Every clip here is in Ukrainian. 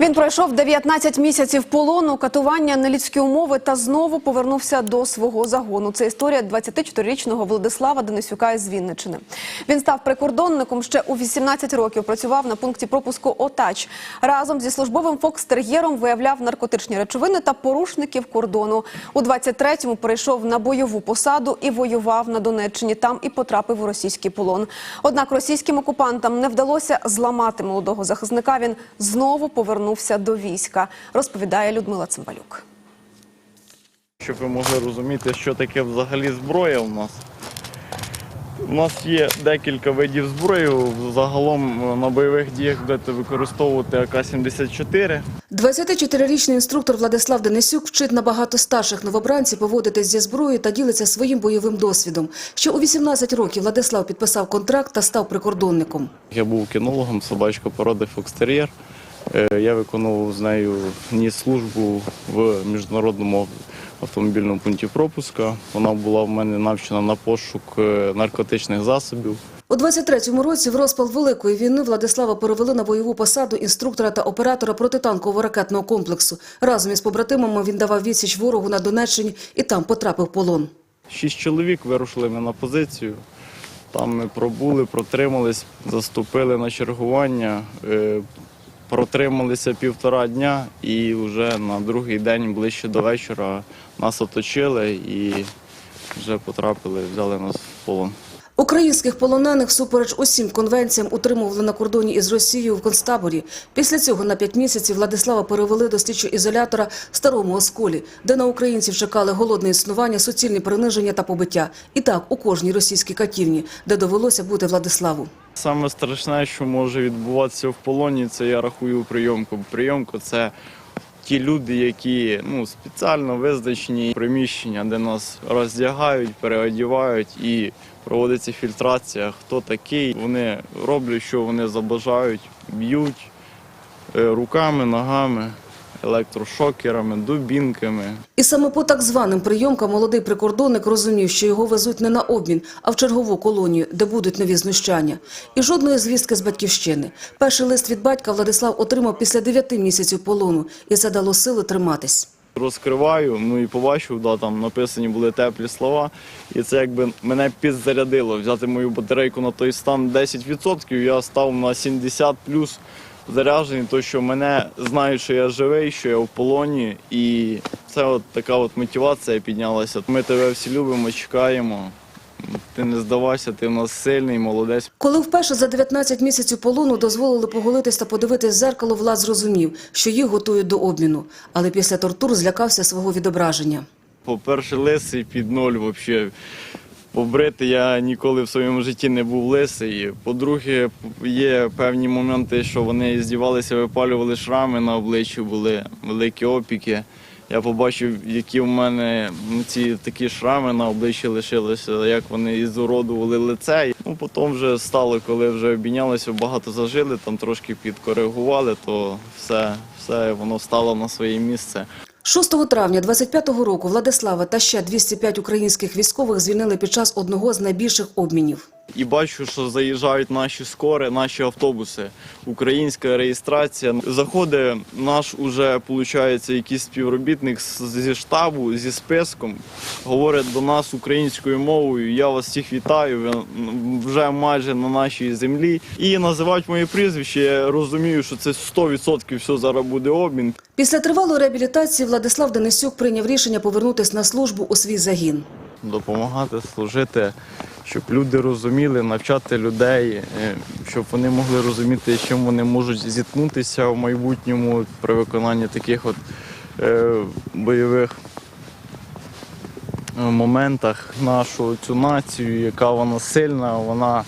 Він пройшов 19 місяців полону, катування, нелюдські умови та знову повернувся до свого загону. Це історія 24-річного Владислава Денисюка із Вінничини. Він став прикордонником ще у 18 років. Працював на пункті пропуску ОТАЧ. Разом зі службовим фокстер'єром виявляв наркотичні речовини та порушників кордону. У 23-му перейшов на бойову посаду і воював на Донеччині. Там і потрапив у російський полон. Однак російським окупантам не вдалося зламати молодого захисника. Він знову повернувся до війська, розповідає Людмила Цимбалюк. Щоб ви могли розуміти, що таке взагалі зброя у нас. У нас є декілька видів зброї. Загалом на бойових діях будете використовувати АК-74. 24-річний інструктор Владислав Денисюк вчить набагато старших новобранців поводитись зі зброєю та ділиться своїм бойовим досвідом. Ще у 18 років Владислав підписав контракт та став прикордонником. Я був кінологом, собачка породи Фокстер'єр. Е, Я виконував з нею ніс службу в міжнародному автомобільному пункті пропуска. Вона була в мене навчена на пошук е, наркотичних засобів. У 23-му році в розпал Великої війни Владислава перевели на бойову посаду інструктора та оператора протитанкового ракетного комплексу. Разом із побратимами він давав відсіч ворогу на Донеччині і там потрапив в полон. Шість чоловік вирушили ми на позицію. Там ми пробули, протримались, заступили на чергування, е, протрималися півтора дня і вже на другий день, ближче до вечора, нас оточили і вже потрапили, взяли нас в полон. Українських полонених всупереч усім конвенціям утримували на кордоні із Росією в концтаборі. Після цього на п'ять місяців Владислава перевели до слідчого ізолятора старому осколі, де на українців чекали голодне існування, суцільні приниження та побиття. І так у кожній російській катівні, де довелося бути Владиславу. Саме страшне, що може відбуватися в полоні, це я рахую прийомку. Прийомку це ті люди, які ну, спеціально визначені приміщення, де нас роздягають, переодягають і проводиться фільтрація. Хто такий? Вони роблять, що вони забажають, б'ють е, руками, ногами, електрошокерами, дубінками. І саме по так званим прийомкам молодий прикордонник розумів, що його везуть не на обмін, а в чергову колонію, де будуть нові знущання. І жодної звістки з батьківщини. Перший лист від батька Владислав отримав після дев'яти місяців полону, і це дало сили триматись. Розкриваю, ну і побачив, да, там написані були теплі слова. І це якби мене підзарядило. Взяти мою батарейку на той стан 10%, я став на 70 плюс заряджений, то що мене знають, що я живий, що я в полоні. І це от така от мотивація піднялася. Ми тебе всі любимо, чекаємо. Ти не здавайся, ти в нас сильний, молодець. Коли вперше за 19 місяців полону дозволили поголитись та подивитись в зеркало, Влад зрозумів, що їх готують до обміну. Але після тортур злякався свого відображення. По-перше, лисий під ноль взагалі. Побрити я ніколи в своєму житті не був лисий. По-друге, є певні моменти, що вони здівалися, випалювали шрами на обличчі, були великі опіки. Я побачив, які в мене ці такі шрами на обличчі лишилися, як вони ізуродували лице. Ну, потім вже стало, коли вже обійнялися, багато зажили, там трошки підкоригували, то все, все воно стало на своє місце. 6 травня 25-го року Владислава та ще 205 українських військових звільнили під час одного з найбільших обмінів. І бачу, що заїжджають наші скори, наші автобуси. Українська реєстрація. Заходить наш уже, виходить, якийсь співробітник зі штабу, зі списком, говорить до нас українською мовою. Я вас всіх вітаю. Ви вже майже на нашій землі. І називають моє прізвище. Я розумію, що це 100% все зараз буде обмін. Після тривалої реабілітації Владислав Денисюк прийняв рішення повернутися на службу у свій загін. Допомагати, служити, щоб люди розуміли, навчати людей, е, щоб вони могли розуміти, з чим вони можуть зіткнутися в майбутньому при виконанні таких от е, бойових е, моментах нашу цю націю, яка вона сильна, вона.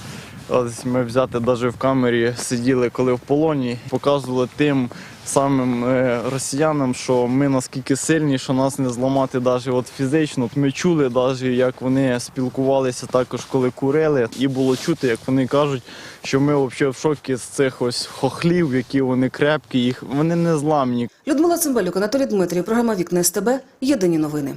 Ось ми взяти навіть в камері сиділи, коли в полоні, показували тим самим е, росіянам, що ми наскільки сильні, що нас не зламати навіть от фізично. Ми чули, навіть як вони спілкувалися також, коли курили, і було чути, як вони кажуть, що ми взагалі в шокі з цих ось хохлів, які вони крепкі, їх вони не зламні. Людмила Цимбалюк, Анатолій Дмитрів, програма Вікна СТБ. Єдині новини.